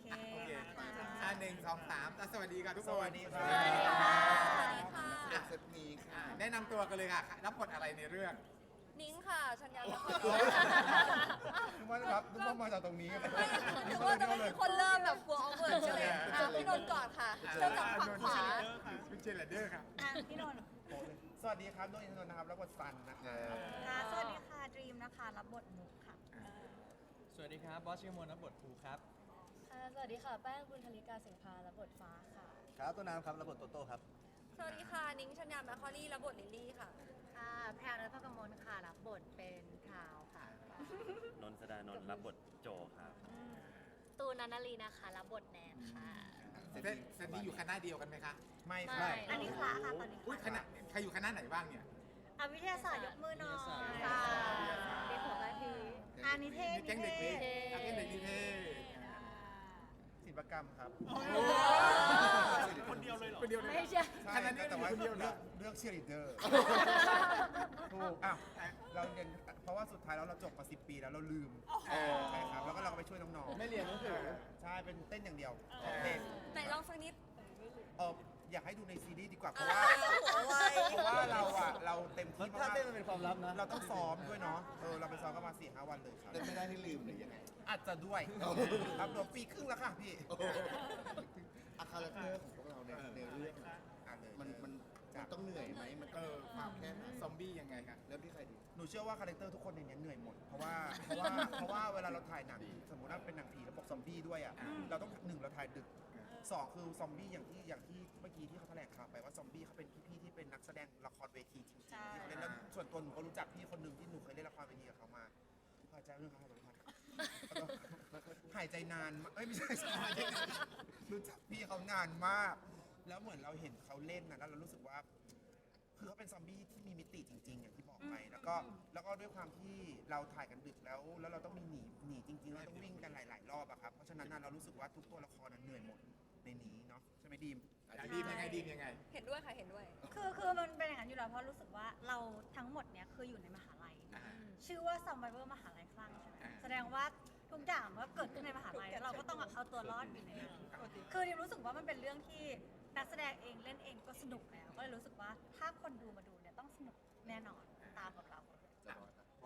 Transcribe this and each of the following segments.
เตรียมเตรียมตอบแบบอ่านได้เลยจัดหน่อยตอบตลกเมื่อกี้เขาตอบซีเรียสแน่ใช่ใช่ไหมคะเราตอบแบบรีแลกซ์เรื่อยเราเป็นรีแลกซ์เนาะๆเขาก็รีแลกซ์จริงโอเคเด็กเข้ามาแป้งมาแป้งตัวจิ๋วๆอะเข้ามาเนี่ยตัวนี้แม่รู้นี่แม่รู้แม่รู้นี่มาหนักฝั่งหนูนะตอนเนี้ยขยับขยับอันนี้ขยับอันนี้นิดนึงไหมมันจะเป็นหนักอยู่ฝั่งโน้นโอเคโอเคค่ะอ่าหนึ่งสองสามอะสวัสดีค่ะทุกคน สวัสดีครับสวัสดีค่ะอะเซตนี้อ่าค่ะ แนะนำตัวกันเลยค่ะ รับบทอะไรในเรื่อง นิ้งค่ะ ชัญญาแล้วก็นึกว่าครับนึกว่ามาจากตรงนี้หรือว่าจะไม่มีคนเริ่มแบบกลัวเอาเวิร์ดใช่ไหมอะพี่นนท์ก่อนค่ะเริ่มจากฝั่งขวาคุณเจเลเดอร์ค่ะอะพี่นนท์สวัสดีครับโดยอินทนนท์นะครับรับบทซันนะครับค่ะสวัสดีค่ะดรีมนะคะ รับบทมุกค่ะ สวัสดีครับบอสชิมอนรับบทภูครับ ค่ะสวัสดีค่ะ แป้งบุญธลิกาสิงห์พาและบทฟ้าค่ะ ครับตัวน้ำครับระบบโตโต้ครับ สวัสดีค่ะ นิ้งชัญญาแมคคอรี่และบทลิลลี่ค่ะ ค่ะแพรรัตกมลค่ะรับบทเป็นพราวค่ะ นนท์สดานนท์รับบทโจครับ ตูนนันนาลีนะคะรับบทแนนค่ะ เซตเซตนี้อยู่คณะเดียวกันไหมคะไม่ไม่ ค่ะอันนี้คละค่ะตอนนี้อุ้ยคคละณะใครอยู่คณะไหนบ้างเนี่ยอะวิทยาศาสตร์ยกมือหน่อยวิทยาศาสตร์ค่ะเด็กหัวกะทิอ่านิเทศแก๊งเด็กนิดีเทศแก๊งเด็กดีเท่ศิล ปกรรมครับคนเดียวเลยเหรอคนเดียวเลยไม่ใช่ ใช่คณะนี้แต่ว่าคนเดียวเลืนะ อกเลือกเชียร์ลีดเดอร์ถูกอ้าวเราเรียนเพราะว่าสุดท้ายแล้วเราจบมา10 ปีแล้วเราลืมใช่ครับแล้วก็เราก็ไปช่วยน้องๆไม่เรียนหนังสือใช่เป็นเต้นอย่างเดียวเต้นไหนลองสักนิด เออ อยากให้ดูในซีรีส์ดีกว่าเพราะว่าหัวไวเพราะว่าเราอะเราเต็มมันที่ถ้ามากเต้นมันเป็นความลับนะเราต้องซ้อมด้วยเนาะเออเราไปซ้อมกันมาสี่ห้าวันเลยครับเล่นไม่ได้ที่ลืมหรือยังไงอาจจะด้วยรับรวมปีครึ่งแล้วค่ะพี่อะคาแรคเตอร์ของพวกเราในในเรื่องอะอะเลยมันมันมันต้องเหนื่อยไหมมันเอต้องอความแค่ไหนซอมบี้ยังไงคะเริ่มที่ใครดี หนูเชื่อว่าคาแรคเตอร์ทุกคนในนี้เหนื่อยหมด เพราะว่าเพราะว่าเพราะว่าเวลาเราถ่ายหนังสมมติว่าเป็นหนังผีแล้วบอกซอมบี้ด้วยอะเราต้องหนึ่งเราถ่ายดึก สองคือซอมบี้อย่างที่อย่างที่เมื่อกี้ที่เขาแถลงข่าวไปว่าซอมบี้เขาเป็นพี่ๆที่เป็นนักแสดงละครเวทีจริงๆใช่ ที่เขาเล่นแล้วส่วนตัวหนูก็รู้จักพี่คนหนึ่งที่หนูเคยเล่นละครเวทีกับเขามาพอใจเรื่องเขาเลยหายใจนานมากเอ้ยไม่ใช่รู้จักพี่เขานานมาก แล้วเหมือนเราเห็นเขาเล่นนะแล้วเรารู้สึกว่า คือเขาเป็นซอมบี้ที่มีมิติจริง ๆ อย่างที่บอกไป แล้วก็แล้วก็ด้วยความที่เราถ่ายกันดึกแล้ว แล้วเราต้องมีหนีหนีจริงๆเราต้องวิ่งกันหลาย ๆ รอบอะครับเพราะฉะนั้นน่ะเรารู้สึกว่าทุกตัวละครน่ะเหนื่อยหมด ในนี้เนาะใช่ไหมดีม อะดีมยังไงดีมยังไง เห็นด้วยค่ะเห็นด้วย คือคือมันเป็นอย่างนั้นอยู่แล้วเพราะรู้สึกว่าเราทั้งหมดเนี้ยคืออยู่ในมหาลัย อ่า ชื่อว่า Survivor มหาลัยคลั่งใช่ไหมอ่า แสดงว่าทุกอย่างมันก็เกิดขึ้นในมหาลัยแล้วเราก็ต้องเอาตัวรอดอยู่ในนั้นคือดิมรู้สึกว่ามันเป็นเรื่องที่นักแสดงเองเล่นเองก็สนุกแล้วก็เลยรู้สึกว่าถ้าคนดูมาดูเนี่ยต้องสนุกแน่นอนตามกับเรา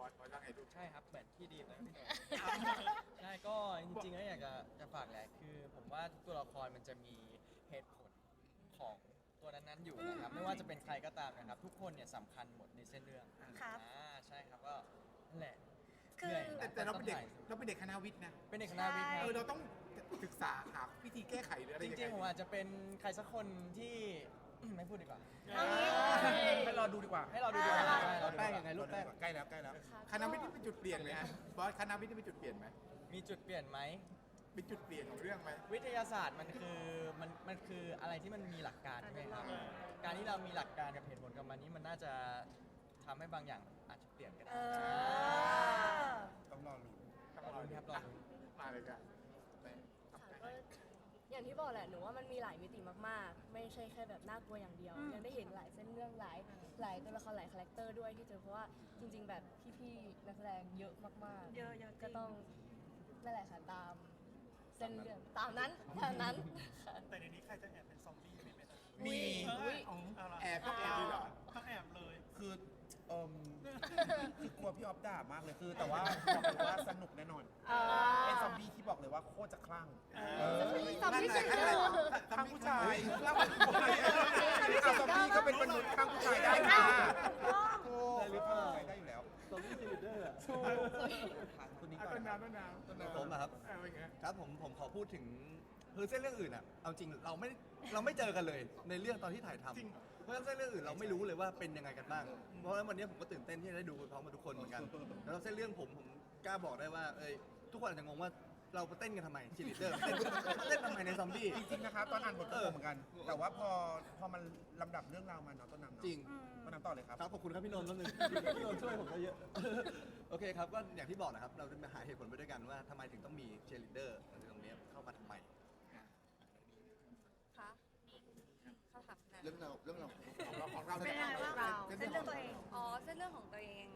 บอสบอสว่าไงดูใช่ครับแบบที่ดีเลยพี่นนท์ใช่ก็จริงๆแล้วอยากจะจะฝากแหละคือผมว่าทุกตัวละครมันจะมีเหตุผลของตัวนั้นๆอยู่นะครับไม่ว่าจะเป็นใครก็ตามนะครับ ทุกคนเนี่ยสำคัญหมดในเส้นเรื่องครับ อ่าใช่ครับก็นั่นแหละคือหนื่ยแต่แต่เราเป็นเด็กเราเป็นเด็กคณะวิทย์นะเป็นเด็กคณะวิทย์คเอรับอเราต้องศึกษาหาวิธีแก้ไขหรืออะไรจยังไง ริงๆผมอาจจะเป็นใครสักคนที่ ไม่พูดดีกว่า เอางี้ ให้รอดูดีกว่า ให้เราดูดีกว่าอ่าใช่เราแป้งยังไงลูกแป้ง ใกล้แล้วใกล้แล้วคณะวิทย์นี่เป็นจุดเปลี่ยนไหมฮะบอสคณะวิทย์นี่เป็นจุดเปลี่ยนไหมมีจุดเปลี่ยนไหม เป็นจุดเปลี่ยนของเรื่องไหม วิทยาศาสตร์มันคือมันมันคืออะไรที่มันมีหลักการใช่ไหมครับ การที่เรามีหลักการกับเหตุผลกับมันนี้มันน่าจะทำให้บางอย่างอาจจะเปลี่ยนก็ได้เออ ต้องรอลุ้นรอลุ้นครับรอลุ้นมาเลยกันค่ะก็ อย่างที่บอกแหละหนูว่ามันมีหลายมิติมากๆ ไม่ใช่แค่แบบน่ากลัวอย่างเดียว อืม ยังได้เห็นหลายเส้นเรื่องหลายหลายตัวละครหลายคาแรคเตอร์ด้วยที่เจอเพราะว่าจริง ๆ แบบพี่ๆนักแสดงเยอะมากๆ เยอะเยอะจริงก็ต้องนั่นแหละค่ะตาม เส้นเรื่องตามนั้นตามนั้นค่ะ แต่ในนี้ใครจะแอบเป็นซอมบี้ไม่เป็นมีอุ๊ย เอาละแอบต้องแอบด้วยเหรอ ต้องแอบเลย คือ เอ่มคือกลัวพี่ออฟด่ามากเลยคือ แต่ว่าบอกเลยว่าสนุกแน่นอน เป็นซอมบี้ที่บอกเลยว่าโคตรจะคลั่งเออซอมบี้นั่นแหละเฉยๆคลั่งผู้ชายคลั่งผู้ชายเอาซอมบี้ก็เป็นมนุษย์คลั่งผู้ชายได้ค่ะโอ้หรือเปล่าได้อยู่แล้วซอมบี้ซีลิเดอร์คนนี้อะก่อต้นนน้ำต้นน้ำต้นน้ำผมอะครับอะเป็นไงครับผมผมขอพูดถึง คือเส้นเรื่องอื่นอะเอาจริงเราไม่เราไม่เจอกันเลยในเรื่องตอนที่ถ่ายทำจริงเพราะฉะนั้นเส้นเรื่องอื่นเราไม่รู้เลยว่าเป็นยังไงกันบ้าง เพราะฉะนั้นวันนี้ผมก็ตื่นเต้นที่จะได้ดูพร้อมกับทุกคนเหมือนกัน แล้วเส้นเรื่องผมผมกล้าบอกได้ว่าเอ้ยทุกคนอาจจะงงว่าเราไปเต้นกันทำไมชีลิเดอร์เต้นทำไมในซอมบี้ จริงๆนะครับตอนอ่านบทก็งงเหมือนกัน แต่ว่าพอพอมันลำดับเรื่องราวมาเนาะต้นน้ำเนาะจริงต้นน้ำต่อเลยครับ ครับขอบคุณครับพี่นนท์นิดนึงพี่นนท์ช่วยผมได้เยอะ โอเคครับก็อย่างที่บอกนะครับ เราจะมาหาเหตุผลไปด้วยกันว่าทำไมถึงต้องมีเชียร์ลีดเดอร์ในตรงนี้เข้ามาทำไม คะ เขาถามนะเรื่องเราเรื่องเราของเราของเราเป็นยังไงบ้างเรา เส้นเรื่องตัวเอง อ๋อเส้นเรื่องของตัวเอง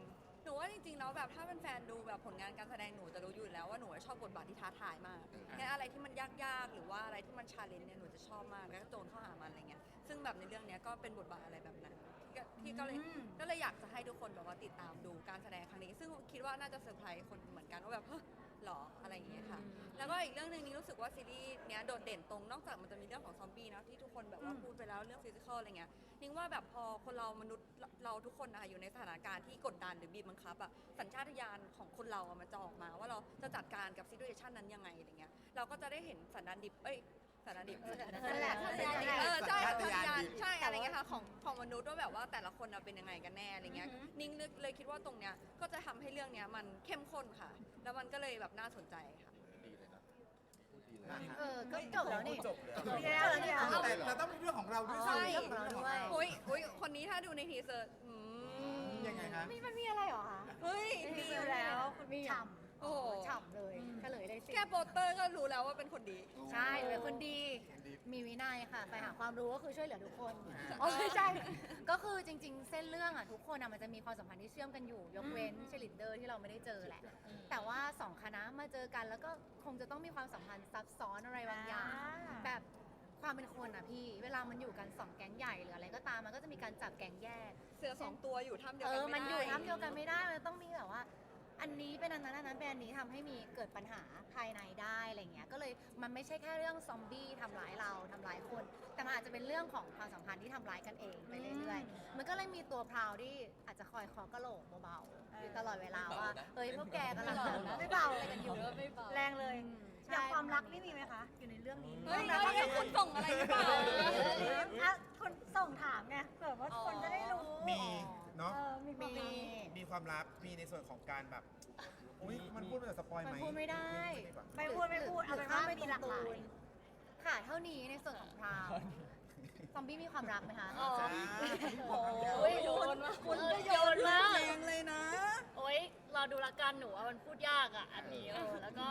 หนูว่าจริงๆแล้วแบบถ้าเป็นแฟนดูแบบผลงานการแสดงหนูจะรู้อยู่แล้วว่าหนูชอบบทบาทที่ท้าทายมากงั้นอะไรที่มันยากๆ หรือว่าอะไรที่มันชาเลนจ์เนี่ยหนูจะชอบมากแล้วก็โจนเข้าหามันอะไรเงี้ย ซึ่งแบบในเรื่องเนี้ยก็เป็นบทบาทอะไรแบบนั้นที่ก็ที่ก็เลยอืม ก็เลยอยากจะให้ทุกคนแบบว่าติดตามดูการแสดงครั้งนี้ ซึ่งคิดว่าน่าจะเซอร์ไพรส์คนเหมือนกันว่าแบบเฮ้ยหรออะไรอย่างเงี้ยค่ะ แล้วก็อีกเรื่องหนึ่งนี้รู้สึกว่าซีรีส์เนี้ยโดดเด่นตรงนอกจาก คนแบบว่าอืมพูดไปแล้วเรื่องฟิสิกอลอะไรเงี้ยนิ่งว่าแบบพอคนเรามนุษย์เราเราทุกคนนะคะอยู่ในสถานการณ์ที่กดดันหรือบีบบังคับอะสัญชาตญาณของคนเราอะมันจะออกมา ว่าเราจะจัดการกับซีดูเอชันนั้นยังไงอะไรเงี้ยเราก็จะได้เห็นสันดานดิบเอ้ยสันดานดิบนั่นแหละสัญญาณดิบเออใช่สัญญาณใช่อะไรเงี้ยค่ะของของมนุษย์ว่าแบบว่าแต่ละคนน่ะเป็นยังไงกันแน่อะไรเงี้ยอือฮึนิ่งนึกเลยคิดว่าตรงเนี้ยก็จะทำให้เรื่องเนี้ยมันเข้มข้นค่ะ แล้วมันก็เลยแบบน่าสนใจค่ะ ดีเลยนะพูดดี เลยเออก็จบแล้วนี่จบเลยจบแล้วเนี่ยแต่เราต้องมีเรื่องของเราด้วยใช่เรื่องของเราด้วยอุ้ยอุ้ยคนนี้ถ้าดูในทีเซอร์อืมยังไงคะมีมันมีอะไรเหรอคะเฮ้ยมีมีออยู่ยู่แล้แล้ววคุณฉ่ โอ้โห ฉ่ำเลยเฉลยเลยสิ แค่โปสเตอร์ก็รู้แล้วว่าเป็นคนดี ใช่เป็นคนดี มีวินัยค่ะ ไปหาความรู้ก็คือช่วยเหลือทุกคนโอ้ไม่ใช่ ก็คือจริง ๆ เส้นเรื่องอะทุกคนอะมันจะมีความสัมพันธ์ที่เชื่อมกันอยู่ ยกเว้นเชลิดเดอร์ที่เราไม่ได้เจอแหละ แต่ว่าสองคณะมาเจอกันแล้วก็คงจะต้องมีความสัมพันธ์ซับซ้อนอะไรำบางอย่างแบบความเป็นคนอะพี่ เวลามันอยู่กันสองแก๊งใหญ่หรืออะไรก็ตามมันก็จะมีการจับแก๊งแยก เสือสองตัวอยู่ท่ามเดียวเอกันอ ไม่ได้ มันอยู่ท่ามเดียวกันไม่ได้ มันต้องมีแบบว่า อันนี้เป็นอันนั้นอันนั้นเป็นอันนี้ทำให้มีเกิดปัญหาภายในได้อะไรเงี้ยก็เลยมันไม่ใช่แค่เรื่องซอมบี้ทำร้ายเราทำร้ายคน แต่มันอาจจะเป็นเรื่องของความสัมพันธ์ที่ทำร้ายกันเองไปเรื่อยๆ มันก็เลยมีตัวพราวที่อาจจะคอยเคอกระโหลกเบาๆอยู่ตลอดเวลาว่าเฮ้ยพวกแกกำลังไม่เบาอะไรกันอยู่แรงเลยใช่อย่างความรักนี่มีไหมคะ อยู่ในเรื่องนี้เฮ้ยความรักเฮ้ยคุณส่งอะไรหรือเปล่า อะคนส่งถามไงเผื่อว่าคนจะได้รู้ มีเนาะ เออมีความรัก มี ความลับมีในส่วนของการแบบอุ้ยมันพูดเป็นสปอยไหมมันพูดไม่ได้ไม่พูดไม่พูดเอาเป็นว่ามีหลากหลายค่ะ เท่านี้ในส่วนของพราวซอมบี้มีความรักไหมคะอ๋อ โอ้โอ้ยยโยนมาคุณก็โยโยนนมามากแรงเลยนะ โอ๊ยรอดูละกันหนูว่ามันพูดยากอะ อันนี้เออแล้วก็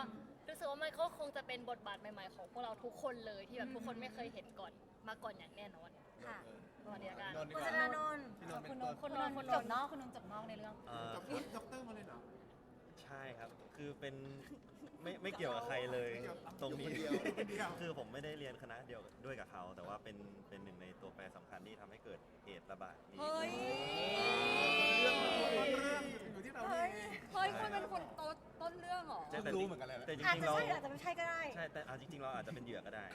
รู้สึกว่ามันก็คงจะเป็นบทบาทใหม่ ๆ ของพวกเราทุกคนเลยที่แบบทุกคนไม่เคยเห็นก่อนมาก่อนอย่างแน่นอน ค่ะรอเดียวกันนนท์ดีคุณกชว่านานนท์พี่นนท์เป็นคุณนตัวนท์คุณนนท์คุณจบนอกคุณนนท์จบนอกในเรื่องเอ่อจบด็อกเตอร์มาเลยเหรอ ใช่ครับ คือเป็นไม่ไม่เกี่ยวกับใครเลย ไม่เกี่ยวตรงนี้ อยู่คนเดียว คือผมไม่ได้เรียนคณะเดียวด้วยกับเขา แต่ว่าเป็นเป็นหนึ่งในตัวแปรสำคัญที่ทำให้เกิดเหตุระบาดนี้ เฮ้ย เรื่องเรื่องอยู่ที่เราเฮ้ยเองเฮ้ย คุณเป็นคนต้นต้นเรื่องเหรอใช่เพิ่แต่งรู้จริงเหมือนกันเลยนะ แต่จอาจริงจะๆเราใช่อาจจะไม่ใช่ก็ได้ ใช่แต่เอาจริง ๆ เราอาจจะเป็นเหยื่อก็ได้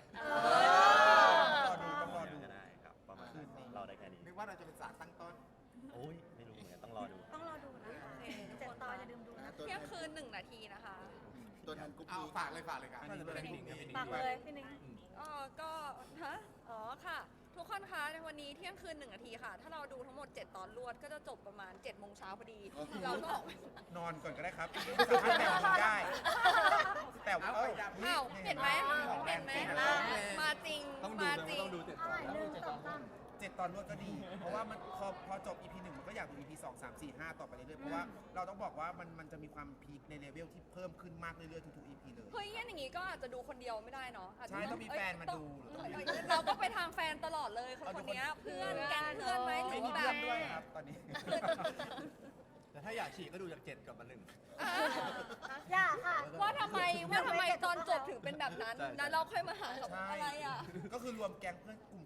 รอดูต้องรอเหดูยื่อก็ได้ ครับประมาณนั้นเราได้แค่นี้ นึกว่าเราจะเป็นสารตั้งต้น โอ้ยไม่รู้เหมือนกันต้องรอดู ต้องรอดูนะคะโอเคเจ็ดตอนอย่าลืมดูนะเที่ยงคืนหนึ่งนาทีนะคะตัวแทนกุ๊กเอาฝากเลยฝากเลยครับน่าจะเป็นพี่หนิงครับพี่หนิงฝากเลยพี่นิ้งอ๋อก็ฮะอ๋อค่ะ ทุกคนคะในวันนี้เที่ยงคืนหนึ่งนาทีค่ะ ถ้าเราดูทั้งหมด 7 ตอนรวดก็จะจบประมาณ7จ็ดโมงเช้าพอดี เราก็ออก นอนก่อนก็ได้ครับสามารถแบ่งมือได้ แต่ว่าเอ้าอ้าวเห็นไหมเห็นไหมมาจริงต้องดูมานะจริง ต้องดูเจ็ดตอน หนึ่งสองสามเจ็ด ตอนรวดก็ดี เพราะว่ามันพอพอจบ EP หนึ่งมันก็อยากดู EP สองสามสี่ห้าต่อไปเรื่อยๆเพราะว่าเราต้องบอกว่ามันมันจะมีความพีคในเลเวลที่เพิ่มขึ้นมากเรื่อยๆทุกๆ EP เลย เฮ้ยงั้นอย่างงี้ก็อาจจะดูคนเดียวไม่ได้เนาะาจจะใช่ต้องมีแฟนมาดูเอ้ยเอ้ยเราก็ไปทางแฟนตลอดเลยคนคนเนี้ยเพื่อนแก๊งเพื่อนไหมหรืไม่อมีว่าแบเพื่อบ นด้วยครับตอนนี้ แต่ถ้าอยากฉีกก็ดูจากเจ็ดกลับมาหนึ่ง อย่าค่ะ ว่าทำไมว่าทำไมตอนจบถึงเป็นแบบนั้นใช่ใช่ แล้วเราค่อยมาหากับใช่อะไรอะ ก็คือรวมแก๊งเพื่อนกลุ่ม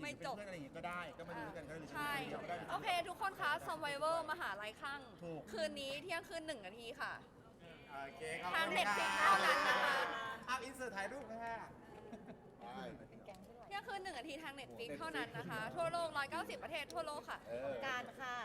ไม่เป็นจบ เพื่อนอะไรอย่างเงี้ยก็ได้ก็มาดูด้วยกันก็เลยใช่ก็ได้โอเค ทุกคนคะ Survivor มหาลัยข้างถูกคืนนี้เที่ยงคืนหนึ่งนาทีค่ะ โอเคครับทาง Netflix เท่านั้นนะคะเอาอินเสิร์ตถ่ายรูปนะฮะ เที่ยงคืนหนึ่งนาทีทาง Netflix เท่านั้นนะคะ ทั่วโลก 190 ประเทศทั่วโลกค่ะ การค่ะ